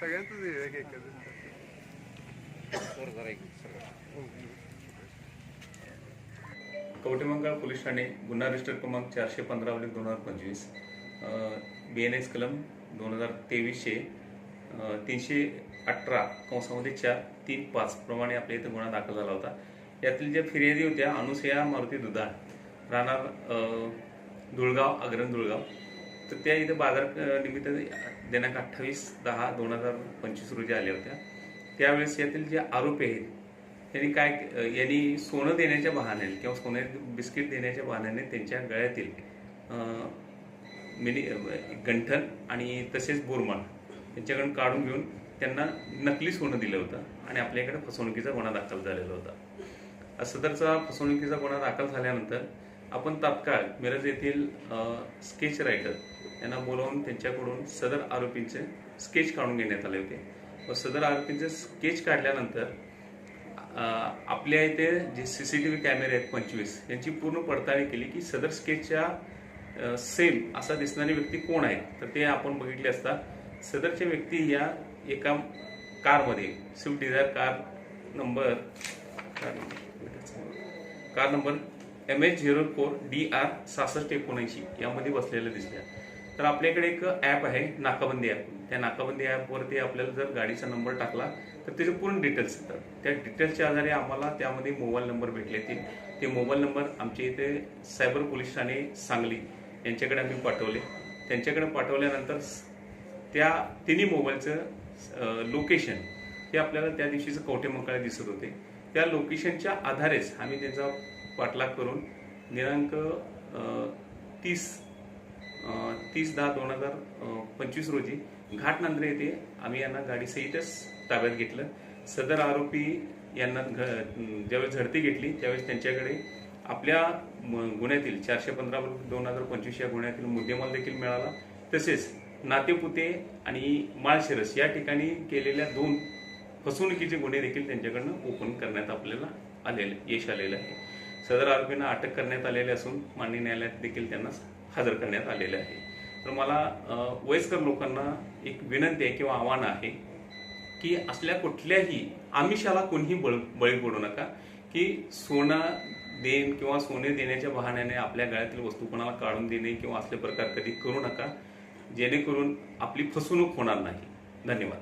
सगळ्यांचंच एक एक कवटेमंगळ पोलीस ठाणे गुन्हा रजिस्टर क्रमांक चारशे पंधरा दोन हजार पंचवीस. बी एन एस कलम दोन हजार तेवीसशे तीनशे अठरा कंसामध्ये चार तीन पाच प्रमाणे आपल्या इथं गुन्हा दाखल झाला होता. यातील ज्या फिर्यादी होत्या अनुसया मारुती दुधाळ राहणार धुळगाव अग्रन धुळगाव. तर त्या इथे बाजार निमित्त दिनांक अठ्ठावीस दहा दोन हजार पंचवीस रोजी आल्या होत्या. त्यावेळेस यातील जे आरोपी आहेत त्यांनी काय यांनी सोनं देण्याच्या बहाण्याने किंवा सोने बिस्किट देण्याच्या बहाण्याने त्यांच्या गळ्यातील मिनी गंठन आणि तसेच बोरमाळ त्यांच्याकडून काढून घेऊन त्यांना नकली सोनं दिलं होतं आणि आपल्याकडे फसवणुकीचा गुन्हा दाखल झालेला होता. सदरचा फसवणुकीचा गुन्हा दाखल झाल्यानंतर आपण तात्काळ मिरज येथील स्केच रायटर यांना बोलावून त्यांच्याकडून सदर आरोपींचे स्केच काढून घेण्यात आले होते. व सदर आरोपींचे स्केच काढल्यानंतर आपल्या इथे जे सी सी टी व्ही कॅमेरे आहेत पंचवीस यांची पूर्ण पडताळणी केली की सदर स्केचच्या सेम असा दिसणारी व्यक्ती कोण आहे? तर ते आपण बघितले असता सदरच्या व्यक्ती या एका कारमध्ये Swift Dzire car number car number car number M H zero four D R सहासष्ट एकोणऐंशी यामध्ये बसलेल्या दिसल्या तर आपल्याकडे एक ॲप आहे नाकाबंदी ॲप त्या नाकाबंदी ॲपवरती आपल्याला जर गाडीचा नंबर टाकला तर त्याचे पूर्ण डिटेल्स येतात. त्या डिटेल्सच्या आधारे आम्हाला त्यामध्ये मोबाईल नंबर भेटले ते. ते मोबाईल नंबर आमच्या इथे सायबर पोलीस ठाणे सांगली यांच्याकडे आम्ही पाठवले. त्यांच्याकडे पाठवल्यानंतर त्या तिन्ही मोबाईलचं लोकेशन हे आपल्याला त्या दिवशीचं कवठेमंकाळे दिसत होते. त्या लोकेशनच्या आधारेच आम्ही त्यांचा पाठलाग करून दिनांक तीस तीस दहा दोन हजार पंचवीस रोजी घाटनांद्रे येथे आम्ही यांना गाडीसहितच ताब्यात घेतलं. सदर आरोपी यांना घ- ज्यावेळेस झडती घेतली त्यावेळेस त्यांच्याकडे आपल्या म- गुन्ह्यातील चारशे पंधरा दोन हजार पंचवीस या गुन्ह्यातील मुद्देमाल देखील मिळाला. तसेच नातेपुते आणि माळशिरस या ठिकाणी केलेल्या दोन फसवणुकीचे गुन्हे देखील त्यांच्याकडनं ओपन करण्यात आपल्याला आलेले यश आलेलं आहे. सदर आरोपींना अटक करण्यात आलेली असून माननीय न्यायालयात देखील त्यांना हजर करण्यात आलेले आहे. तर मला वयस्कर लोकांना एक विनंती आहे किंवा आव्हान आहे की असल्या कुठल्याही आमिषाला कोणीही बळ बळी पडू नका की सोनं देण किंवा सोने देण्याच्या बहाण्याने आपल्या गळ्यातील वस्तू कोणाला काढून देणे किंवा असले प्रकार कधी करू नका जेणेकरून आपली फसवणूक होणार नाही. धन्यवाद.